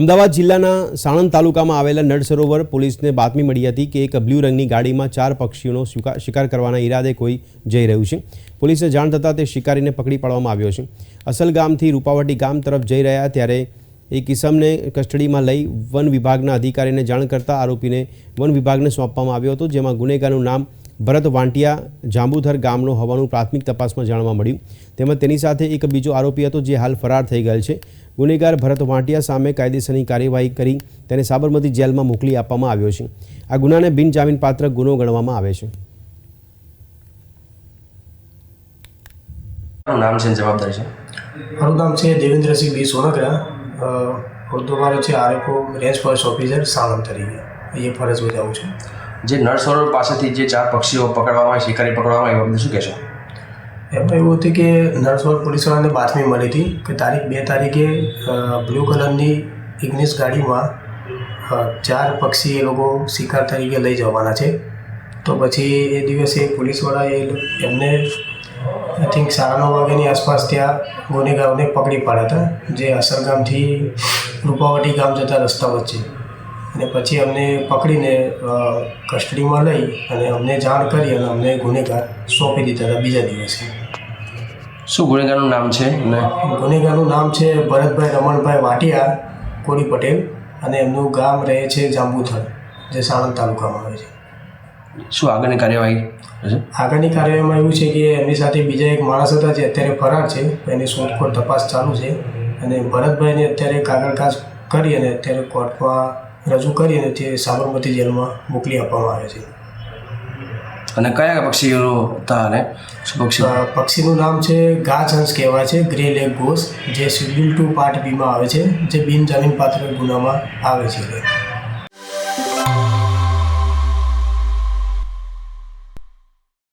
અમદાવાદ જિલ્લાના સાણંદ તાલુકામાં આવેલા નળ સરોવર પોલીસને બાતમી મળી હતી કે એક બ્લુ રંગની ગાડીમાં ચાર પક્ષીઓનો શિકાર કરવાના ઈરાદે કોઈ જઈ રહ્યું છે. પોલીસને જાણ થતાં તે શિકારીને પકડી પાડવામાં આવ્યો છે. અસલ ગામથી રૂપાવટી ગામ તરફ જઈ રહ્યા ત્યારે એ કિસમને કસ્ટડીમાં લઈ વન વિભાગના અધિકારીને જાણ કરતા આરોપીને વન વિભાગને સોંપવામાં આવ્યો હતો, જેમાં ગુનેગારનું નામ ભરત વાંટિયા જાંબુધર ગામનો હોવાનું પ્રાથમિક તપાસમાં જાણવા મળ્યું. તેમજ તેની સાથે એક બીજો આરોપી હતો, જે હાલ ફરાર થઈ ગયેલ છે. ગુનેગાર ભરત વાંટિયા સામે કાયદેસરની કાર્યવાહી કરી તેને સાબરમતી જેલમાં મોકલી આપવામાં આવ્યો છે. આ ગુનાને બિનજામીનપાત્ર ગુનો ગણવામાં આવે છે. નામ છે જવાબદારી છે? મારું નામ છે દેવેન્દ્રસિંહ બી સોનકરા. અ, હોદ્દો મારો છે RFO range forest officer Sanand તરીકે. એ ફરજ બજાવું છું. જે નળ પાસેથી જે ચાર પક્ષીઓ પકડવામાં આવે શિકારી પકડવામાં આવે એ વખતે શું કહેશો? એમાં એવું હતું કે નરસોડ પોલીસવાળાને બાતમી મળી હતી કે તારીખ બે તારીખે બ્લુ કલરની ઇગ્નિસ ગાડીમાં ચાર પક્ષી એ લોકો શિકાર તરીકે લઈ જવાના છે. તો પછી એ દિવસે પોલીસવાળાએ એમને આઈ થિંક સાડા નવ વાગ્યાની આસપાસ ત્યાં ગુનેગારોને પકડી પાડ્યા હતા, જે અસરગામથી રૂપાવટી ગામ જતા રસ્તા વચ્ચે. અને પછી અમને પકડીને કસ્ટડીમાં લઈ અને અમને જાણ કરી અને અમને ગુનેગાર સોંપી દીધા હતા બીજા દિવસે. શું ગુનેગારનું નામ છે? ગુનેગારનું નામ છે ભરતભાઈ રમણભાઈ વાટિયા કોળી પટેલ અને એમનું ગામ રહે છે જાંબુથળ જે સાણંદ તાલુકામાં આવે છે. શું આગળની કાર્યવાહી આગળની કાર્યવાહીમાં એવું છે કે એમની સાથે બીજા એક માણસ હતા જે અત્યારે ફરાર છે એની શોધખોળ તપાસ ચાલુ છે અને ભરતભાઈને અત્યારે કાગળકાજ કરી અને અત્યારે કોર્ટમાં રજૂ કરી અને તે સાબરમતી જેલમાં મોકલી આપવામાં આવે છે. અને કયા પક્ષીઓ હતા અને પક્ષી? પક્ષીનું નામ છે ગાજહંસ કહેવાય છે ગ્રે લેગ ગોસ જે શિડ્યુલ ટુ પાર્ટ બીમાં આવે છે જે બિનજામીનપાત્ર ગુનામાં આવે છે.